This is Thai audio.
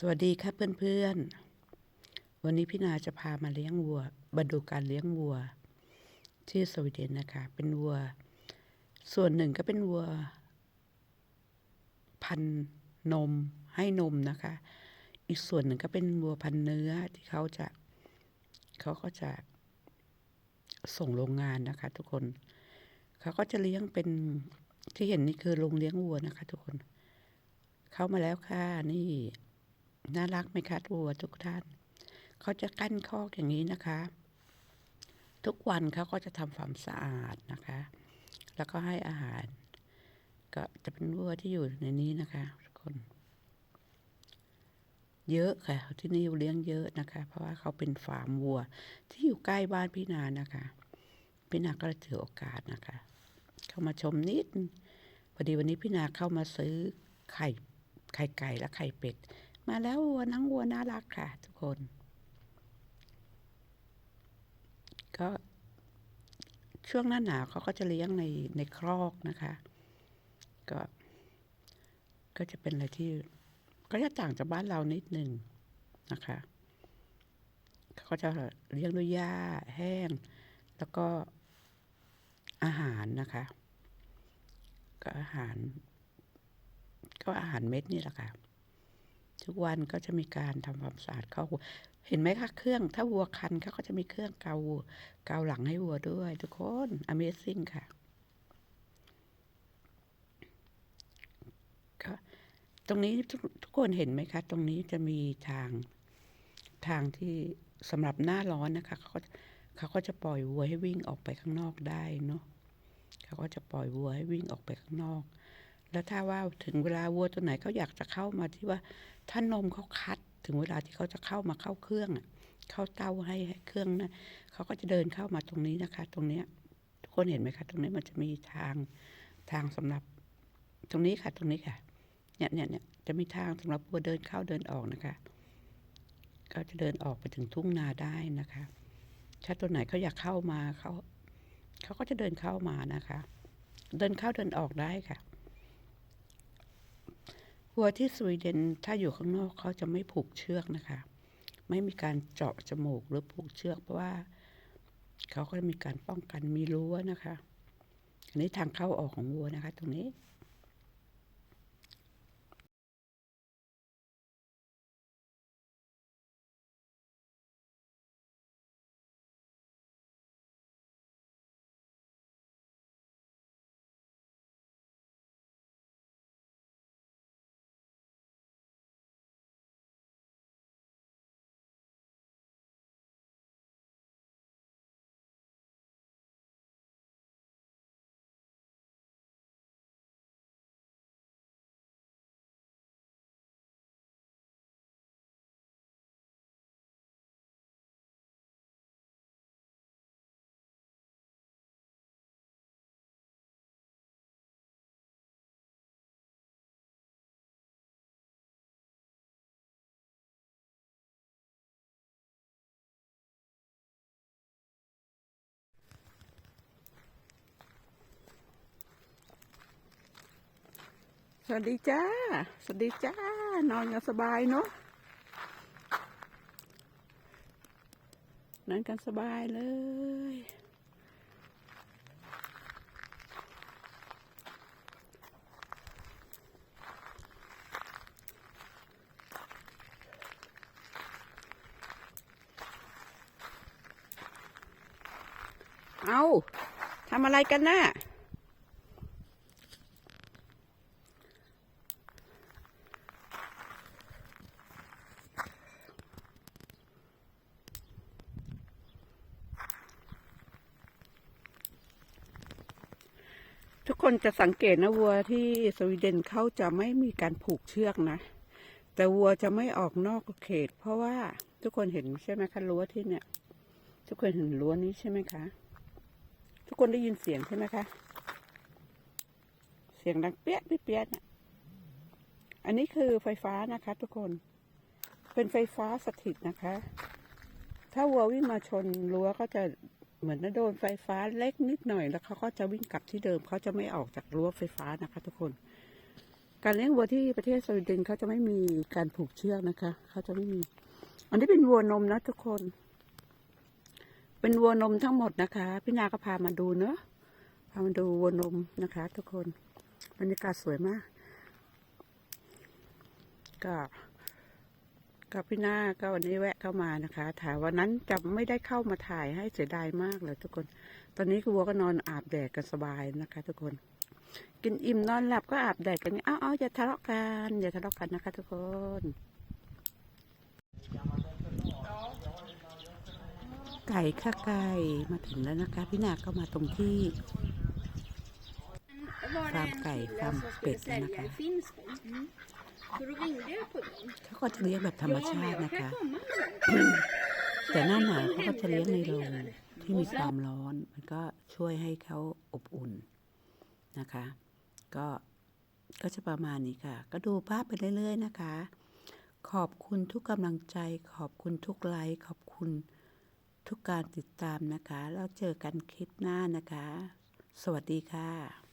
สวัสดีครับเพื่อนๆ วันนี้พี่นาจะพามาเลี้ยงวัวมาดูการเลี้ยงวัว ที่สวีเดนนะคะ เป็นวัว ส่วนหนึ่งก็เป็นวัว พันนมให้นมนะคะ อีกส่วนหนึ่งก็เป็นวัวพันเนื้อที่เขาจะเขาก็จะส่งโรงงานนะคะ ทุกคน เขาก็จะเลี้ยงเป็นที่เห็นนี่คือโรงเลี้ยงวัวนะคะ ทุกคน เข้ามาแล้วค่ะนี่ น่ารักไหมคะวัวทุกท่าน เขาจะกั้นคอกอย่างนี้นะคะ ทุกวันเขาก็จะทำความสะอาดนะคะ แล้วก็ให้อาหาร ก็จะเป็นวัวที่อยู่ในนี้นะคะทุกคน เยอะค่ะ ที่นี่เลี้ยงเยอะนะคะ เพราะว่าเขาเป็นฟาร์มวัว ที่อยู่ใกล้บ้านพี่นานะคะพี่นาก็เลยถือโอกาสนะคะ เข้ามาชมนิดพอดีวันนี้พี่นาเข้ามาซื้อไข่ไข่ไก่และไข่เป็ด มาแล้ววัวนังวัวน่ารักค่ะ ทุกคน ก็ช่วงหน้าหนาวเขาก็จะเลี้ยงในในครอกนะคะ ก็ ก็จะเป็นอะไรที่ ก็จะต่างจากบ้านเรานิดหนึ่งนะคะ เขาก็จะเลี้ยงด้วยหญ้าแห้ง แล้วก็อาหารนะคะ ก็อาหาร ก็อาหารเม็ดนี่แหละค่ะ ทุกวันก็จะมีการทำความสะอาดเข้าวัวเห็นไหมคะเครื่อง ถ้าวัวคันเขาก็จะมีเครื่องเกาเกาหลังให้วัวด้วย ทุกคน Amazing ค่ะตรงนี้ทุกทุกคนเห็นไหมคะ ตรงนี้จะมีทางทางที่สำหรับหน้าร้อนนะคะเขาก็เขาก็จะปล่อยวัวให้วิ่งออกไปข้างนอกได้เนาะเขาก็จะปล่อยวัวให้วิ่งออกไปข้างนอก แล้วถ้าว่าถึงเวลาวัวตัวไหนเขาอยากจะเข้ามาที่ว่าถ้านมเขาคัด ถึงเวลาที่เขาจะเข้ามาเข้าเครื่องเข้าเต้าให้เครื่องนะเขาก็จะเดินเข้ามาตรงนี้นะคะ ตรงเนี้ยทุกคนเห็นไหมคะ ตรงนี้มันจะมีทางทางสำหรับ ตรงนี้ค่ะ ตรงนี้ค่ะ เนี่ยเนี่ยเนี่ยจะมีทางสำหรับวัวเดินเข้าเดินออกนะคะก็จะเดินออกไปถึงทุ่งนาได้นะคะถ้าตัวไหนเขาอยากเข้ามาเขาเขาก็จะเดินเข้ามานะคะ เดินเข้าเดินออกได้ค่ะ วัวที่สวีเดนถ้าอยู่ข้างนอกเขาจะไม่ผูกเชือกนะคะ ไม่มีการเจาะจมูกหรือผูกเชือกเพราะว่า เขาก็จะมีการป้องกันมีรั้วนะคะ อันนี้ทางเข้าออกของวัวนะคะ ตรงนี้ สวัสดีจ้า สวัสดีจ้า นอนกันสบายเนาะ นอนกันสบายเลย เอาทำอะไรกันน่ะ คนจะสังเกตนะวัวที่สวีเดนเขาจะไม่มีการผูกเชือกนะ แต่วัวจะไม่ออกนอกเขต เพราะว่าทุกคนเห็นใช่ไหมคะรั้วที่เนี่ย ทุกคนเห็นรั้วนี้ใช่ไหมคะ ทุกคนได้ยินเสียงใช่ไหมคะ เสียงดังเปี้ยะเปี้ยะเนี่ยอันนี้คือไฟฟ้านะคะ ทุกคนเป็นไฟฟ้าสถิตนะคะ ถ้าวัววิ่งมาชนรั้วก็จะ เหมือนโดนไฟฟ้าเล็กนิดหน่อย แล้วเขาก็จะวิ่งกลับที่เดิมเขาจะไม่ออกจากรั้วไฟฟ้านะคะ ทุกคน การเลี้ยงวัวที่ประเทศสวีเดนเขาจะไม่มีการผูกเชือกนะคะเขาจะไม่มี อันนี้เป็นวัวนมนะทุกคน เป็นวัวนมทั้งหมดนะคะพี่นาก็พามาดูเนอะพามาดูวัวนมนะคะ ทุกคนบรรยากาศสวยมากก็ กับพี่นาก็วันนี้แวะเข้ามานะคะถ่ายวันนั้นจะไม่ได้เข้ามาถ่ายให้เสียดายมากเลยทุกคน ตอนนี้คือวัวก็นอนอาบแดดกันสบายนะคะ ทุกคน กินอิ่มนอนหลับก็อาบแดดกันอ้าวๆอย่าทะเลาะกันอย่าทะเลาะกันนะคะ ทุกคนไก่ค่ะไก่มาถึงแล้วนะคะ พี่นาก็มาตรงที่ Var det Fram en kaj, kille fram som skulle spett, sälja Annika. i Finspång. Så då ringde jag på dem. เขาก็จะเลี้ยงแบบธรรมชาตินะคะ แต่หน้าหนาวเขาก็จะเลี้ยงในโรงที่มีความร้อน มันก็ช่วยให้เขาอบอุ่นนะคะ ก็ก็จะประมาณนี้ค่ะ ก็ดูภาพไปเรื่อย ๆ นะคะ ขอบคุณทุกกำลังใจ ขอบคุณทุกไลค์ขอบคุณทุกการติดตามนะคะ แล้วเจอกันคลิปหน้านะคะ สวัสดีค่ะ